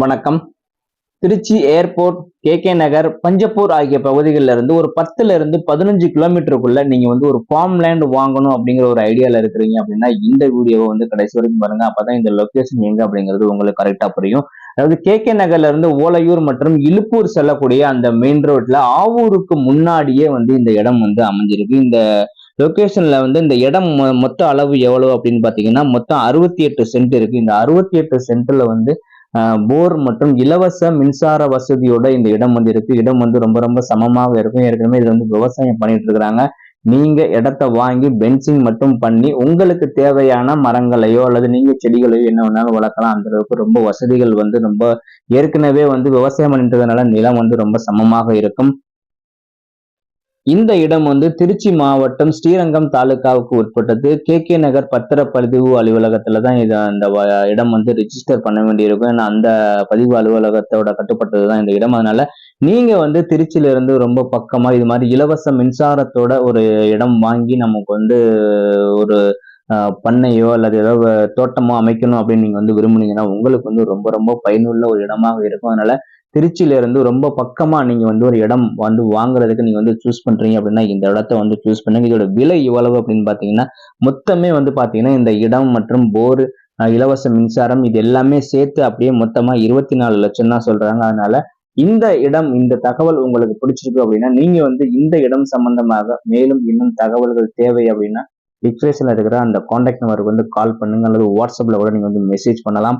வணக்கம். Tiruchi airport K K Nagar Panjappur ஆகிய பகுதிகளில் இருந்து ஒரு பத்துல இருந்து பதினஞ்சு கிலோமீட்டருக்குள்ள நீங்க வந்து ஒரு ஃபார்ம் லேண்ட் வாங்கணும் அப்படிங்கிற ஒரு ஐடியால இருக்கிறீங்க அப்படின்னா இந்த வீடியோவை வந்து கடைசி வரைக்கும் பாருங்க. அப்பதான் இந்த லொக்கேஷன் எங்க அப்படிங்கிறது உங்களுக்கு கரெக்டா புரியும். அதாவது கே கே நகர்ல இருந்து ஓலையூர் மற்றும் இழுப்பூர் செல்லக்கூடிய அந்த மெயின் ரோட்ல ஆவூருக்கு முன்னாடியே வந்து இந்த இடம் வந்து அமைஞ்சிருக்கு. இந்த லொக்கேஷன்ல வந்து இந்த இடம் மொ- மொத்த அளவு எவ்வளவு அப்படின்னு பாத்தீங்கன்னா மொத்தம் அறுபத்தி எட்டு சென்ட் இருக்கு. இந்த அறுபத்தி எட்டு சென்ட்ல வந்து போர் மற்றும் இலவச மின்சார வசதியோட இந்த இடம் வந்து இருக்கு. இடம் வந்து ரொம்ப ரொம்ப சமமாக இருக்கும். ஏற்கனவே இது வந்து விவசாயம் பண்ணிட்டு இருக்கிறாங்க நீங்க இடத்த வாங்கி பென்சிங் மட்டும் பண்ணி உங்களுக்கு தேவையான மரங்களையோ அல்லது நீங்க செடிகளையோ என்ன வேணாலும் வளர்க்கலாம். அந்த அளவுக்கு ரொம்ப வசதிகள் வந்து ரொம்ப ஏற்கனவே வந்து விவசாயம் பண்ணிட்டதுனால நிலம் வந்து ரொம்ப சமமாக இருக்கும். இந்த இடம் வந்து திருச்சி மாவட்டம் ஸ்ரீரங்கம் தாலுகாவுக்கு உட்பட்டது. கே. கே. நகர் பத்திரப்பதிவு அலுவலகத்துல தான் இது அந்த வ- இடம் வந்து ரிஜிஸ்டர் பண்ண வேண்டியிருக்கும். ஏன்னா அந்த பதிவு அலுவலகத்தோட கட்டுப்பட்டது தான் இந்த இடம். அதனால நீங்க வந்து திருச்சியில இருந்து ரொம்ப பக்கமா இது மாதிரி இலவச மின்சாரத்தோட ஒரு இடம் வாங்கி நமக்கு வந்து ஒரு பண்ணையோ அல்லது ஏதாவது தோட்டமோ அமைக்கணும் அப்படின்னு நீங்க வந்து விரும்புனீங்கன்னா உங்களுக்கு வந்து ரொம்ப ரொம்ப பயனுள்ள ஒரு இடமாக இருக்கும். அதனால திருச்சியிலேருந்து ரொம்ப பக்கமாக நீங்கள் வந்து ஒரு இடம் வந்து வாங்குறதுக்கு நீங்கள் வந்து சூஸ் பண்ணுறீங்க அப்படின்னா இந்த இடத்த வந்து சூஸ் பண்ணுங்க. இதோட விலை எவ்வளவு அப்படின்னு பார்த்தீங்கன்னா மொத்தமே வந்து பார்த்தீங்கன்னா இந்த இடம் மற்றும் போர் இலவச மின்சாரம் இது எல்லாமே சேர்த்து அப்படியே மொத்தமாக இருபத்தி நாலு லட்சம் தான் சொல்கிறாங்க அதனால இந்த இடம் இந்த தகவல் உங்களுக்கு பிடிச்சிருக்கு அப்படின்னா நீங்கள் வந்து இந்த இடம் சம்பந்தமாக மேலும் இன்னும் தகவல்கள் தேவை அப்படின்னா டிஸ்கிரிப்ஷனில் இருக்கிற அந்த காண்டாக்ட் நம்பருக்கு வந்து கால் பண்ணுங்க. அல்லது வாட்ஸ்அப்பில் கூட நீங்கள் வந்து மெசேஜ் பண்ணலாம்.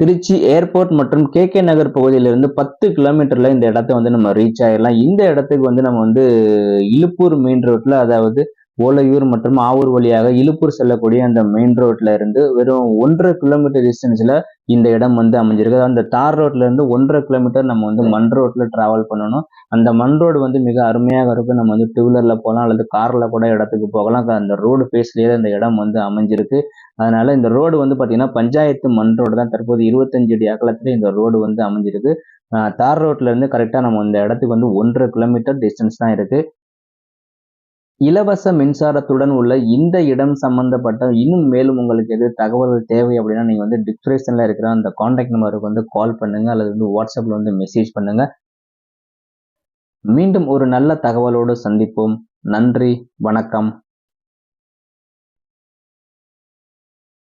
திருச்சி ஏர்போர்ட் மற்றும் கே கே நகர் பகுதியிலிருந்து பத்து கிலோமீட்டர்ல இந்த இடத்த வந்து நம்ம ரீச் ஆயிடலாம். இந்த இடத்துக்கு வந்து நம்ம வந்து இழுப்பூர் மெயின் ரோட்ல அதாவது ஓலையூர் மற்றும் ஆவூர் வழியாக இலுப்பூர் செல்லக்கூடிய அந்த மெயின் ரோட்ல இருந்து வெறும் ஒன்றரை கிலோமீட்டர் டிஸ்டன்ஸ்ல இந்த இடம் வந்து அமைஞ்சிருக்கு. அந்த தார் ரோட்ல இருந்து ஒன்றரை கிலோமீட்டர் நம்ம வந்து மண் ரோட்ல டிராவல் பண்ணணும். அந்த மண் ரோடு வந்து மிக அருமையாக இருக்கும். நம்ம வந்து டூ வீலர்ல போகலாம் அல்லது கார்ல கூட இடத்துக்கு போகலாம். அந்த ரோடு பேஸ்லயே இந்த இடம் வந்து அமைஞ்சிருக்கு. அதனால இந்த ரோடு வந்து பாத்தீங்கன்னா பஞ்சாயத்து மண் ரோடு தான். தற்போது இருபத்தஞ்சு அடி அகலத்துல இந்த ரோடு வந்து அமைஞ்சிருக்கு. தார் ரோட்ல இருந்து கரெக்டா நம்ம இந்த இடத்துக்கு வந்து ஒன்றரை கிலோமீட்டர் டிஸ்டன்ஸ் தான் இருக்கு. இலவச மின்சாரத்துடன் உள்ள இந்த இடம் சம்பந்தப்பட்ட இன்னும் மேலும் உங்களுக்கு எது தகவல்கள் தேவை அப்படின்னா நீங்கள் வந்து டிஸ்கிரிப்ஷனில் இருக்கிற அந்த காண்டாக்ட் நம்பருக்கு வந்து கால் பண்ணுங்கள் அல்லது வந்து வாட்ஸ்அப்பில் வந்து மெசேஜ் பண்ணுங்கள் மீண்டும் ஒரு நல்ல தகவலோடு சந்திப்போம். நன்றி வணக்கம்.